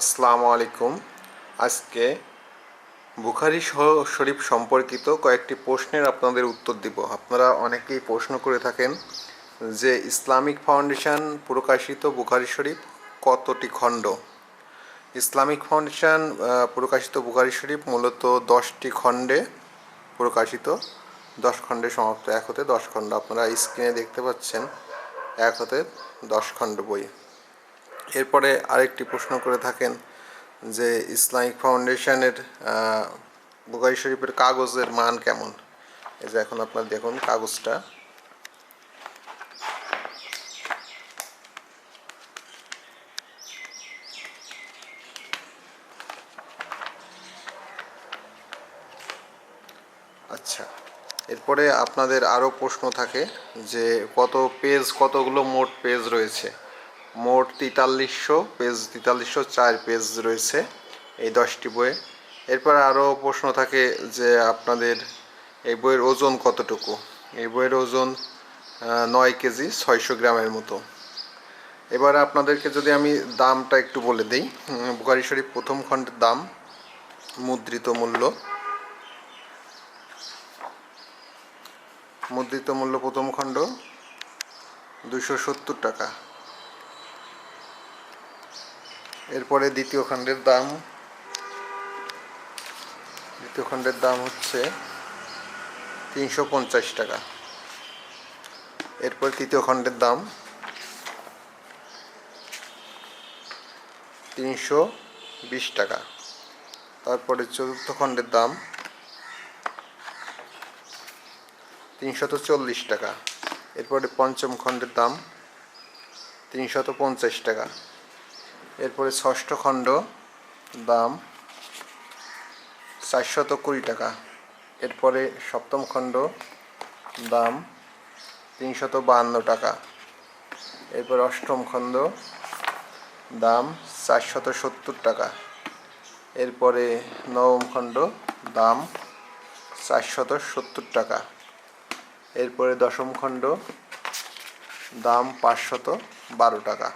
আসসালামু আলাইকুম। আজকে বুখারি শরীফ সম্পর্কিত কয়েকটি প্রশ্নের আপনাদের উত্তর দিব। আপনারা অনেকেই প্রশ্ন করে থাকেন যে ইসলামিক ফাউন্ডেশন প্রকাশিত বুখারি শরীফ কতটি খণ্ড? ইসলামিক ফাউন্ডেশন প্রকাশিত বুখারি শরীফ মূলত দশটি খণ্ডে প্রকাশিত। দশ খণ্ডে সমাপ্ত, এক হতে দশ খণ্ড। আপনারা স্ক্রিনে দেখতে পাচ্ছেন, এক হতে দশ খণ্ড বই। এরপরে আরেকটি প্রশ্ন করে থাকেন যে ইসলামিক ফাউন্ডেশনের বুখারি শরীফের কাগজের মান কেমন? এই যে এখন আপনার দেখুন কাগজটা। আচ্ছা এরপরে আপনাদের আরও প্রশ্ন থাকে যে কত পেজ কতগুলো মোট পেজ রয়েছে? মোট তেতাল্লিশশো পেজ, তেতাল্লিশশো চার পেজ রয়েছে এই দশটি বইয়ে। এরপর আরও প্রশ্ন থাকে যে আপনাদের এই বইয়ের ওজন কতটুকু? এই বইয়ের ওজন নয় কেজি, ছয়শো গ্রামের মতো। এবার আপনাদেরকে যদি আমি দামটা একটু বলে দিই বুকারি শরীফ প্রথম খণ্ডের দাম, মুদ্রিত মূল্য। মুদ্রিত মূল্য প্রথম খণ্ড দুশো সত্তর টাকা। এরপরে দ্বিতীয় খণ্ডের দাম। দ্বিতীয় খণ্ডের দাম হচ্ছে তিনশো পঞ্চাশ টাকা। এরপর তৃতীয় খণ্ডের দাম তিনশো বিশ টাকা। তারপরে চতুর্থ খণ্ডের দাম তিনশত চল্লিশ টাকা। এরপরে পঞ্চম খণ্ডের দাম তিনশত পঞ্চাশ টাকা। এরপরে ষষ্ঠ খণ্ড দাম চারশত কুড়ি টাকা। এরপরে সপ্তম খণ্ড দাম তিনশত বাহান্ন টাকা। এরপর অষ্টম খণ্ড, দাম চারশত সত্তর টাকা। এরপরে নবম খণ্ড, দাম চারশত সত্তর টাকা। এরপরে দশম খণ্ড, দাম পাঁচশত বারো টাকা।